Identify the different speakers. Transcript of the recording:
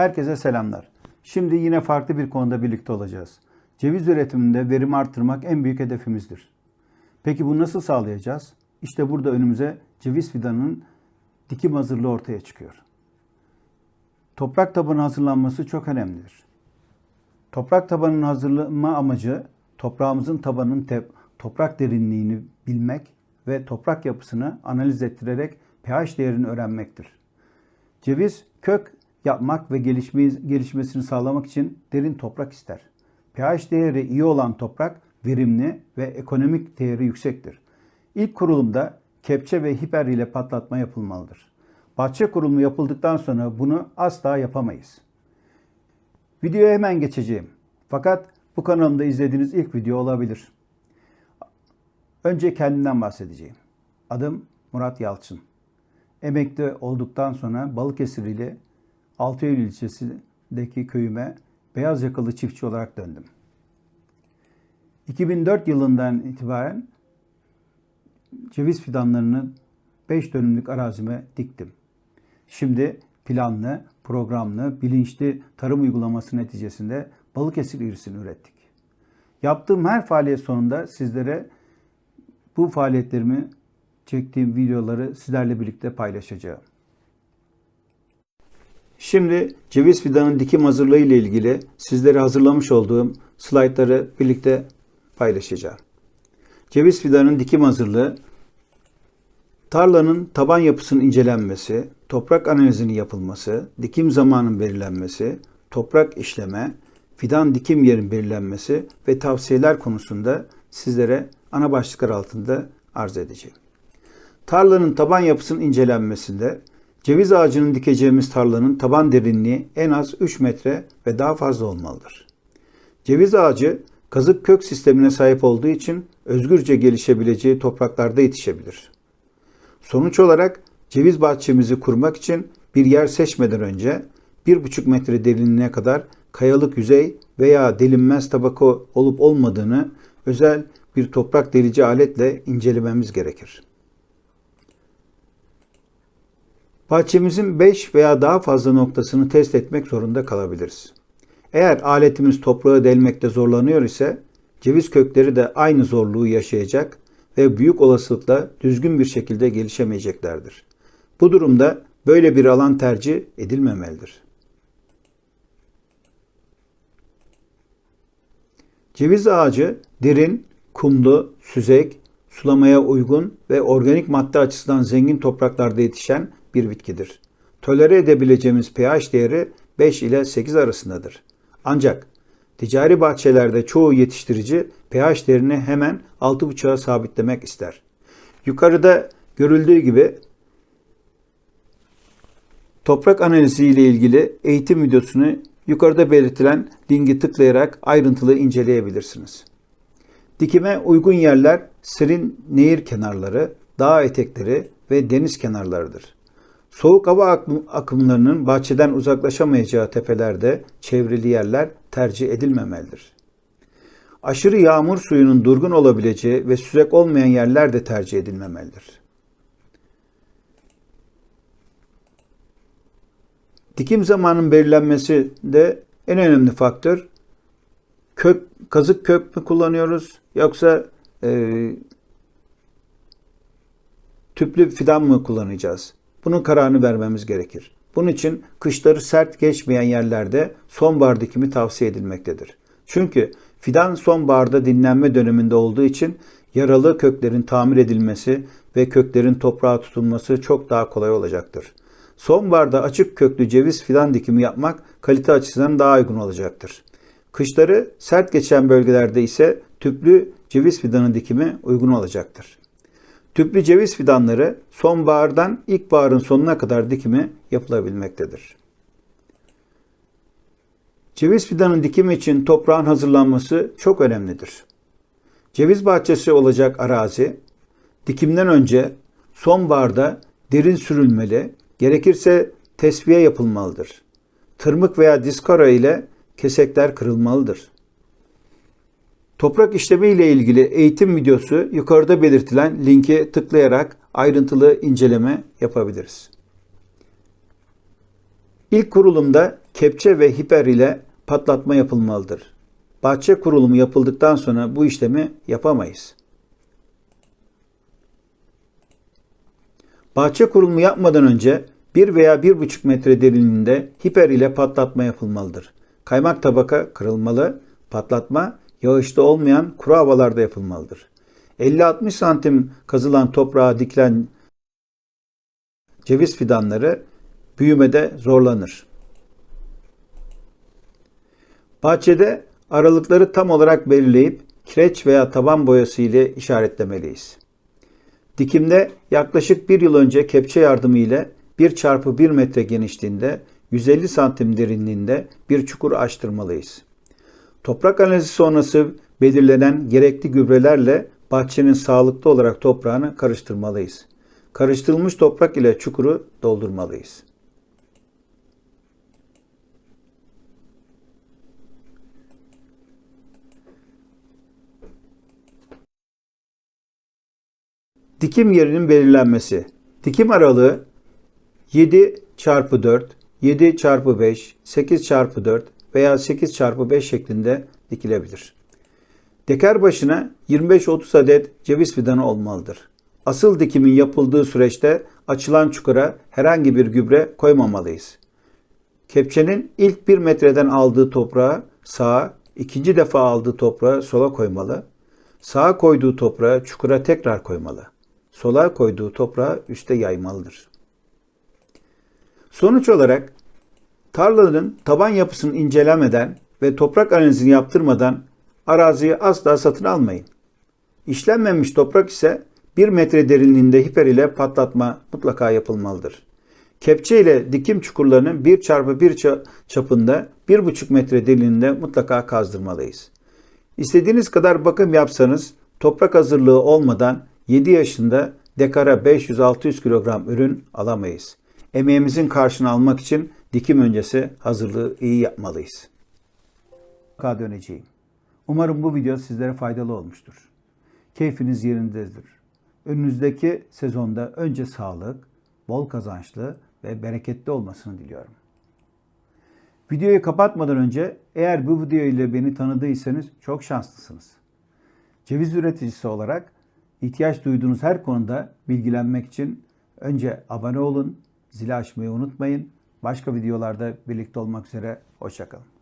Speaker 1: Herkese selamlar. Şimdi yine farklı bir konuda birlikte olacağız. Ceviz üretiminde verimi arttırmak en büyük hedefimizdir. Peki bunu nasıl sağlayacağız? İşte burada önümüze ceviz fidanının dikim hazırlığı ortaya çıkıyor. Toprak tabanı hazırlanması çok önemlidir. Toprak tabanının hazırlama amacı toprağımızın tabanının te- toprak derinliğini bilmek ve toprak yapısını analiz ettirerek pH değerini öğrenmektir. Ceviz kök yapmak ve gelişmesini sağlamak için derin toprak ister. pH değeri iyi olan toprak verimli ve ekonomik değeri yüksektir. İlk kurulumda kepçe ve hiper ile patlatma yapılmalıdır. Bahçe kurulumu yapıldıktan sonra bunu asla yapamayız. Videoya hemen geçeceğim. Fakat bu kanalımda izlediğiniz ilk video olabilir. Önce kendimden bahsedeceğim. Adım Murat Yalçın. Emekli olduktan sonra Balıkesir ile Altıeylül ilçesindeki köyüme beyaz yakalı çiftçi olarak döndüm. 2004 yılından itibaren ceviz fidanlarını 5 dönümlük arazime diktim. Şimdi planlı, programlı, bilinçli tarım uygulaması neticesinde Balıkesir irisini ürettik. Yaptığım her faaliyet sonunda sizlere bu faaliyetlerimi çektiğim videoları sizlerle birlikte paylaşacağım. Şimdi ceviz fidanın dikim hazırlığı ile ilgili sizlere hazırlamış olduğum slaytları birlikte paylaşacağım. Ceviz fidanın dikim hazırlığı tarlanın taban yapısının incelenmesi, toprak analizinin yapılması, dikim zamanının belirlenmesi, toprak işleme, fidan dikim yerin belirlenmesi ve tavsiyeler konusunda sizlere ana başlıklar altında arz edeceğim. Tarlanın taban yapısının incelenmesinde ceviz ağacının dikeceğimiz tarlanın taban derinliği en az 3 metre ve daha fazla olmalıdır. Ceviz ağacı kazık kök sistemine sahip olduğu için özgürce gelişebileceği topraklarda yetişebilir. Sonuç olarak ceviz bahçemizi kurmak için bir yer seçmeden önce 1,5 metre derinliğine kadar kayalık yüzey veya delinmez tabaka olup olmadığını özel bir toprak delici aletle incelememiz gerekir. Bahçemizin 5 veya daha fazla noktasını test etmek zorunda kalabiliriz. Eğer aletimiz toprağı delmekte zorlanıyor ise ceviz kökleri de aynı zorluğu yaşayacak ve büyük olasılıkla düzgün bir şekilde gelişemeyeceklerdir. Bu durumda böyle bir alan tercih edilmemelidir. Ceviz ağacı derin, kumlu, süzek, sulamaya uygun ve organik madde açısından zengin topraklarda yetişen bir bitkidir. Tolere edebileceğimiz pH değeri 5 ile 8 arasındadır. Ancak ticari bahçelerde çoğu yetiştirici pH değerini hemen 6,5'a sabitlemek ister. Yukarıda görüldüğü gibi toprak analizi ile ilgili eğitim videosunu yukarıda belirtilen linki tıklayarak ayrıntılı inceleyebilirsiniz. Dikime uygun yerler serin nehir kenarları, dağ etekleri ve deniz kenarlarıdır. Soğuk hava akımlarının bahçeden uzaklaşamayacağı tepelerde çevrili yerler tercih edilmemelidir. Aşırı yağmur suyunun durgun olabileceği ve süzek olmayan yerler de tercih edilmemelidir. Dikim zamanının belirlenmesi de en önemli faktör. Kök, kazık kök mü kullanıyoruz yoksa e, tüplü fidan mı kullanacağız? Bunun kararını vermemiz gerekir. Bunun için kışları sert geçmeyen yerlerde sonbahar dikimi tavsiye edilmektedir. Çünkü fidan sonbaharda dinlenme döneminde olduğu için yaralı köklerin tamir edilmesi ve köklerin toprağa tutunması çok daha kolay olacaktır. Sonbaharda açık köklü ceviz fidan dikimi yapmak kalite açısından daha uygun olacaktır. Kışları sert geçen bölgelerde ise tüplü ceviz fidanı dikimi uygun olacaktır. Tüplü ceviz fidanları sonbahardan ilkbaharın sonuna kadar dikimi yapılabilmektedir. Ceviz fidanın dikimi için toprağın hazırlanması çok önemlidir. Ceviz bahçesi olacak arazi dikimden önce sonbaharda derin sürülmeli, gerekirse tesviye yapılmalıdır. Tırmık veya diskara ile kesekler kırılmalıdır. Toprak işlemi ile ilgili eğitim videosu yukarıda belirtilen linke tıklayarak ayrıntılı inceleme yapabiliriz. İlk kurulumda kepçe ve hiper ile patlatma yapılmalıdır. Bahçe kurulumu yapıldıktan sonra bu işlemi yapamayız. Bahçe kurulumu yapmadan önce 1 veya 1,5 metre derinliğinde hiper ile patlatma yapılmalıdır. Kaymak tabaka kırılmalı, patlatma yağışta olmayan kuru havalarda yapılmalıdır. 50-60 santim kazılan toprağa dikilen ceviz fidanları büyümede zorlanır. Bahçede aralıkları tam olarak belirleyip kireç veya taban boyası ile işaretlemeliyiz. Dikimde yaklaşık bir yıl önce kepçe yardımı ile 1 çarpı 1 metre genişliğinde 150 santim derinliğinde bir çukur açtırmalıyız. Toprak analizi sonrası belirlenen gerekli gübrelerle bahçenin sağlıklı olarak toprağını karıştırmalıyız. Karıştırılmış toprak ile çukuru doldurmalıyız. Dikim yerinin belirlenmesi. Dikim aralığı 7 çarpı 4, 7 çarpı 5, 8 çarpı 4 veya 8 çarpı 5 şeklinde dikilebilir. Dekar başına 25-30 adet ceviz fidanı olmalıdır. Asıl dikimin yapıldığı süreçte açılan çukura herhangi bir gübre koymamalıyız. Kepçenin ilk 1 metreden aldığı toprağı sağa, ikinci defa aldığı toprağı sola koymalı. Sağa koyduğu toprağı çukura tekrar koymalı. Sola koyduğu toprağı üste yaymalıdır. Sonuç olarak tarlanın taban yapısını incelemeden ve toprak analizini yaptırmadan araziyi asla satın almayın. İşlenmemiş toprak ise 1 metre derinliğinde hiper ile patlatma mutlaka yapılmalıdır. Kepçe ile dikim çukurlarının 1 çarpı 1 çapında 1,5 metre derinliğinde mutlaka kazdırmalıyız. İstediğiniz kadar bakım yapsanız toprak hazırlığı olmadan 7 yaşında dekara 500-600 kilogram ürün alamayız. Emeğimizin karşını almak için dikim öncesi hazırlığı iyi yapmalıyız. Mutlaka döneceğim. Umarım bu video sizlere faydalı olmuştur. Keyfiniz yerindedir. Önünüzdeki sezonda önce sağlık, bol kazançlı ve bereketli olmasını diliyorum. Videoyu kapatmadan önce eğer bu video ile beni tanıdıysanız çok şanslısınız. Ceviz üreticisi olarak ihtiyaç duyduğunuz her konuda bilgilenmek için önce abone olun, zili açmayı unutmayın. Başka videolarda birlikte olmak üzere, hoşçakalın.